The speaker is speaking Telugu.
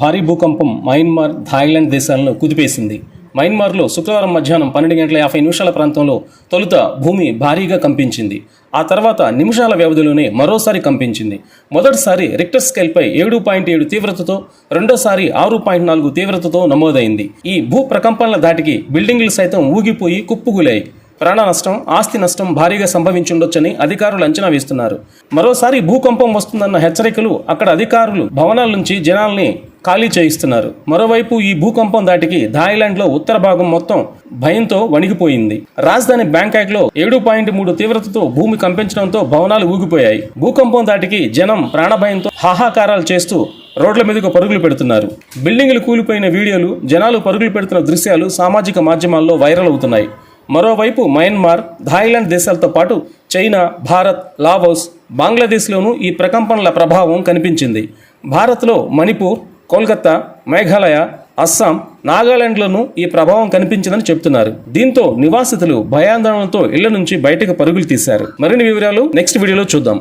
భారీ భూకంపం మయన్మార్ థాయిలాండ్ దేశాలను కుదిపేసింది. మయన్మార్లో శుక్రవారం మధ్యాహ్నం పన్నెండు గంటల యాభై నిమిషాల ప్రాంతంలో తొలుత భూమి భారీగా కంపించింది. ఆ తర్వాత నిమిషాల వ్యవధిలోనే మరోసారి కంపించింది. మొదటిసారి రిక్టర్ స్కేల్పై ఏడు పాయింట్ ఏడు తీవ్రతతో రెండోసారి ఆరు పాయింట్ నాలుగు తీవ్రతతో నమోదైంది. ఈ భూ ప్రకంపనల దాటికి బిల్డింగులు సైతం ఊగిపోయి కుప్పుగులాయి ప్రాణ నష్టం ఆస్తి నష్టం భారీగా సంభవించుండొచ్చని అధికారులు అంచనా వేస్తున్నారు. మరోసారి భూకంపం వస్తుందన్న హెచ్చరికలు అక్కడ అధికారులు భవనాల నుంచి జనాల్ని ఖాళీ చేయిస్తున్నారు. మరోవైపు ఈ భూకంపం దాటికి థాయిలాండ్లో ఉత్తర భాగం మొత్తం భయంతో వణిగిపోయింది. రాజధాని బ్యాంకాక్లో ఏడు పాయింట్ మూడు తీవ్రతతో భూమి కంపించడంతో భవనాలు ఊగిపోయాయి. భూకంపం దాటికి జనం ప్రాణభయంతో హాహాకారాలు చేస్తూ రోడ్ల మీదకు పరుగులు పెడుతున్నారు. బిల్డింగులు కూలిపోయిన వీడియోలు జనాలు పరుగులు పెడుతున్న దృశ్యాలు సామాజిక మాధ్యమాల్లో వైరల్ అవుతున్నాయి. మరోవైపు మయన్మార్ థాయిలాండ్ దేశాలతో పాటు చైనా భారత్ లావోస్ బంగ్లాదేశ్లోనూ ఈ ప్రకంపనల ప్రభావం కనిపించింది. భారత్లో మణిపూర్ కోల్కతా మేఘాలయ అస్సాం నాగాలాండ్లోనూ ఈ ప్రభావం కనిపించిందని చెబుతున్నారు దీంతో నివాసితులు భయాందోళనతో ఇళ్ళ నుంచి బయటకు పరుగులు తీశారు. మరిన్ని వివరాలు నెక్స్ట్ వీడియోలో చూద్దాం.